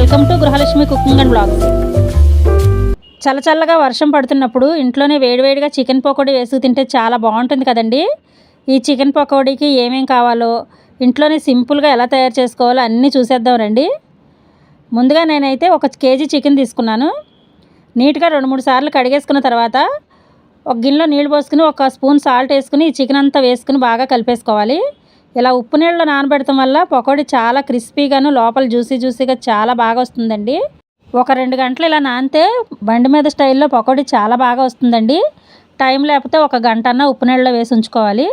Welcome to Gruhalakshmi cooking and blogs. చల్లచల్లగా వర్షం పడుతున్నప్పుడు ఇంట్లోనే వేడివేడిగా చికెన్ పకోడీ వేసుకు తింటే చాలా బాగుంటుంది కదండి. ఈ చికెన్ పకోడీకి ఏమేం కావాలో ఇంట్లోనే సింపుల్గా ఎలా తయారు చేసుకోవాలో అన్నీ చూసేద్దాం రండి. ముందుగా నేనైతే ఒక కేజీ చికెన్ తీసుకున్నాను. నీట్గా రెండు మూడు సార్లు కడిగేసుకున్న తర్వాత ఒక గిన్నెలో నీళ్ళు పోసుకుని ఒక స్పూన్ సాల్ట్ వేసుకుని ఈ చికెన్ అంతా వేసుకుని బాగా కలిపేసుకోవాలి. ఇలా ఉప్పు నీళ్ళలో నానబెడటం వల్ల పకోడీ చాలా క్రిస్పీగాను లోపల జ్యూసీ జ్యూసీగా చాలా బాగా వస్తుందండి. ఒక రెండు గంటలు ఇలా నానితే బండి మీద స్టైల్లో పకోడీ చాలా బాగా వస్తుందండి. టైం లేకపోతే ఒక గంట అన్న ఉప్పు నీళ్ళలో వేసి ఉంచుకోవాలి.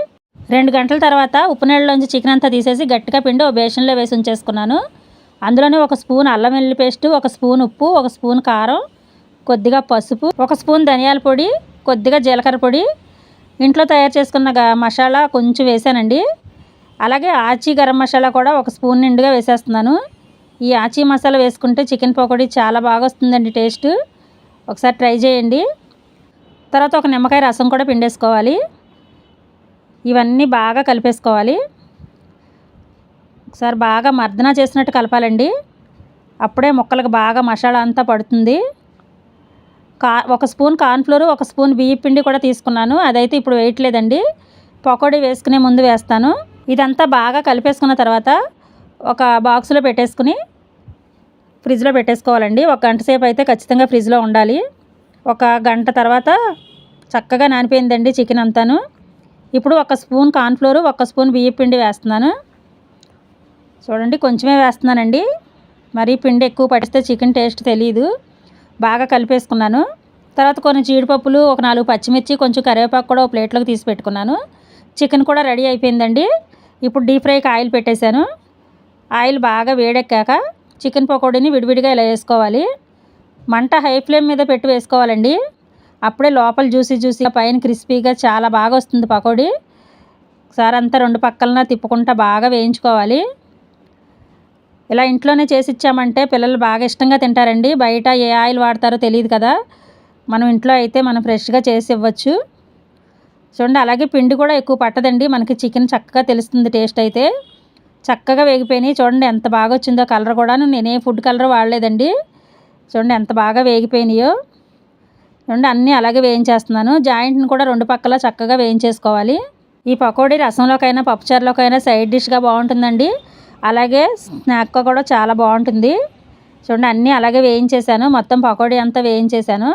రెండు గంటల తర్వాత ఉప్పు నీళ్ళలోంచి చికెన్ అంతా తీసేసి గట్టిగా పిండి ఒక బేషన్లో వేసి ఉంచేసుకున్నాను. అందులోనే ఒక స్పూన్ అల్లం వెల్లుల్లి పేస్ట్ ఒక స్పూన్ ఉప్పు ఒక స్పూన్ కారం కొద్దిగా పసుపు ఒక స్పూన్ ధనియాల పొడి కొద్దిగా జీలకర్ర పొడి. ఇంట్లో తయారు చేసుకున్న మసాలా కొంచెం వేసానండి. అలాగే ఆచి గరం మసాలా కూడా ఒక స్పూన్ నిండుగా వేసేస్తున్నాను. ఈ ఆచి మసాలా వేసుకుంటే చికెన్ పకోడీ చాలా బాగా వస్తుందండి టేస్ట్. ఒకసారి ట్రై చేయండి. తర్వాత ఒక నిమ్మకాయ రసం కూడా పిండేసుకోవాలి. ఇవన్నీ బాగా కలిపేసుకోవాలి. ఒకసారి బాగా మర్దన చేసినట్టు కలపాలండి. అప్పుడే ముక్కలకు బాగా మసాలా అంతా పడుతుంది. కా ఒక స్పూన్ కార్న్ఫ్లోర్ ఒక స్పూన్ బియ్య పిండి కూడా తీసుకున్నాను. అదైతే ఇప్పుడు వేయట్లేదండి. పకోడీ వేసుకునే ముందు వేస్తాను. ఇదంతా బాగా కలిపేసుకున్న తర్వాత ఒక బాక్స్లో పెట్టేసుకుని ఫ్రిడ్జ్లో పెట్టేసుకోవాలండి. ఒక గంట సేపు అయితే ఖచ్చితంగా ఫ్రిడ్జ్లో ఉండాలి. ఒక గంట తర్వాత చక్కగా నానిపోయిందండి చికెన్ అంతాను. ఇప్పుడు ఒక స్పూన్ కార్న్ఫ్లోర్ ఒక స్పూన్ బియ్య పిండి వేస్తున్నాను. చూడండి కొంచెమే వేస్తున్నానండి. మరీ పిండి ఎక్కువ పడిస్తే చికెన్ టేస్ట్ తెలియదు బాగా కలిపేసుకున్నాను. తర్వాత కొన్ని జీడిపప్పులు ఒక నాలుగు పచ్చిమిర్చి కొంచెం కరివేపాకు కూడా ఒక ప్లేట్లోకి తీసి పెట్టుకున్నాను. చికెన్ కూడా రెడీ అయిపోయిందండి. ఇప్పుడు డీప్ ఫ్రైకి ఆయిల్ పెట్టేశాను. ఆయిల్ బాగా వేడెక్కాక చికెన్ పకోడీని విడివిడిగా ఇలా వేసుకోవాలి. మంట హై ఫ్లేమ్ మీద పెట్టి వేసుకోవాలండి. అప్పుడే లోపల జ్యూసీ జ్యూసీగా పైన క్రిస్పీగా చాలా బాగా వస్తుంది పకోడీ. ఒకసారి అంతా రెండు పక్కలన తిప్పుకుంటా బాగా వేయించుకోవాలి. ఇలా ఇంట్లోనే చేసి ఇచ్చామంటే పిల్లలు బాగా ఇష్టంగా తింటారండి. బయట ఏ ఆయిల్ వాడతారో తెలియదు కదా. మనం ఇంట్లో అయితే మనం ఫ్రెష్గా చేసి ఇవ్వచ్చు. చూడండి అలాగే పిండి కూడా ఎక్కువ పట్టదండి. మనకి చికెన్ చక్కగా తెలుస్తుంది టేస్ట్ అయితే. చక్కగా వేగిపోయినాయి. చూడండి ఎంత బాగా వచ్చిందో కలర్ కూడా నేనే ఫుడ్ కలర్ వాడలేదండి. చూడండి ఎంత బాగా వేగిపోయినాయో. చూడండి అన్నీ అలాగే వేయించేస్తున్నాను. జాయింట్ని కూడా రెండు పక్కల చక్కగా వేయించేసుకోవాలి. ఈ పకోడీ రసంలోకైనా పప్పుచారులోకైనా సైడ్ డిష్గా బాగుంటుందండి. అలాగే స్నాక్గా కూడా చాలా బాగుంటుంది. చూడండి అన్నీ అలాగే వేయించేసాను మొత్తం పకోడీ అంతా వేయించేసాను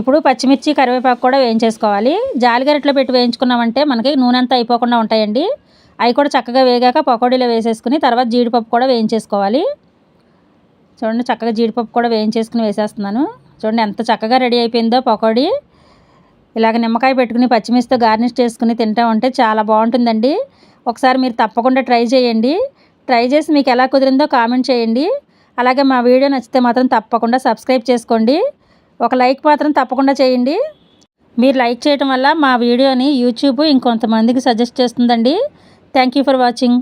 ఇప్పుడు పచ్చిమిర్చి కరివేపాకు కూడా వేయించేసుకోవాలి. జాలిగరిట్లో పెట్టి వేయించుకున్నామంటే మనకి నూనె అంతా అయిపోకుండా ఉంటాయండి. అవి కూడా చక్కగా వేగాక పకోడీలో వేసేసుకుని తర్వాత జీడిపప్పు కూడా వేయించేసుకోవాలి. చూడండి చక్కగా జీడిపప్పు కూడా వేయించేసుకుని వేసేస్తున్నాను. చూడండి ఎంత చక్కగా రెడీ అయిపోయిందో పకోడీ. ఇలాగ నిమ్మకాయ పెట్టుకుని పచ్చిమిర్చితో గార్నిష్ చేసుకుని తింటా ఉంటే చాలా బాగుంటుందండి. ఒకసారి మీరు తప్పకుండా ట్రై చేయండి. ట్రై చేసి మీకు ఎలా కుదిరిందో కామెంట్ చేయండి. అలాగే మా వీడియో నచ్చితే మాత్రం తప్పకుండా సబ్స్క్రైబ్ చేసుకోండి. ఒక లైక్ మాత్రం తప్పకుండా చేయండి. మీరు లైక్ చేయడం వల్ల మా వీడియోని యూట్యూబ్ ఇంకొంతమందికి సజెస్ట్ చేస్తుందండి. Thank you for watching.